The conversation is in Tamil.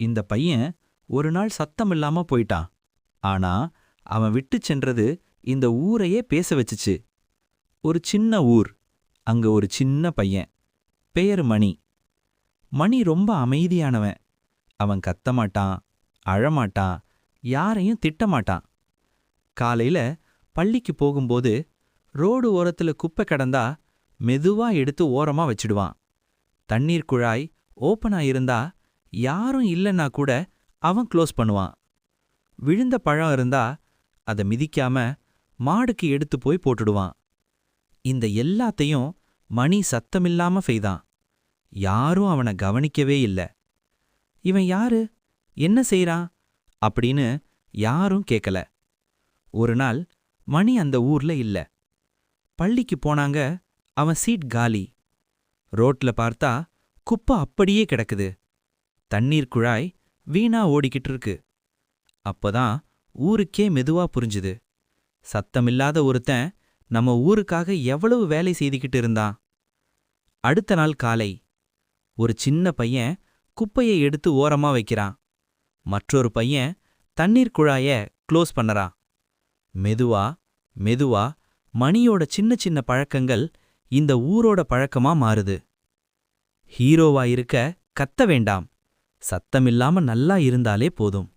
இந்த பையன் ஒரு நாள் சத்தம் இல்லாம போயிட்டான். ஆனா அவன் விட்டு சென்றது இந்த ஊரையே பேச வச்சுச்சு. ஒரு சின்ன ஊர் அங்க ஒரு சின்ன பையன் பெயர் மணி. மணி ரொம்ப அமைதியானவன். அவன் கத்த மாட்டான் அழமாட்டான் யாரையும் திட்டமாட்டான். காலையில பள்ளிக்கு போகும்போது ரோடு ஓரத்துல குப்பை கடந்தா மெதுவா எடுத்து ஓரமா வச்சிடுவான். தண்ணீர் குழாய் ஓப்பனா இருந்தா யாரும் இல்லைன்னா கூட அவன் க்ளோஸ் பண்ணுவான். விழுந்த பழம் இருந்தா அதை மிதிக்காம மாடுக்கு எடுத்து போய் போட்டுடுவான். இந்த எல்லாத்தையும் மணி சத்தமில்லாம செய்தான். யாரும் அவனை கவனிக்கவே இல்ல. இவன் யாரு? என்ன செய்றான்? அப்படின்னு யாரும் கேட்கல ஒரு நாள் மணி அந்த ஊர்ல இல்ல. பள்ளிக்கு போனாங்க அவன் சீட் காலி. ரோட்ல பார்த்தா குப்பை அப்படியே கிடக்குது. தண்ணீர் குழாய் வீணா ஓடிக்கிட்டு இருக்கு அப்போதான் ஊருக்கே மெதுவா புரிஞ்சுது. சத்தமில்லாத ஒருத்தன் நம்ம ஊருக்காக எவ்வளவு வேலை செய்துக்கிட்டு இருந்தான். அடுத்த நாள் காலை ஒரு சின்ன பையன் குப்பையை எடுத்து ஓரமா வைக்கிறான். மற்றொரு பையன் தண்ணீர் குழாய க்ளோஸ் பண்ணறான். மெதுவா மெதுவா மணியோட சின்ன சின்ன பழக்கங்கள் இந்த ஊரோட பழக்கமா மாறுது. ஹீரோவா இருக்க கத்த வேண்டாம். சத்தமில்லாம நல்லா இருந்தாலே போதும்.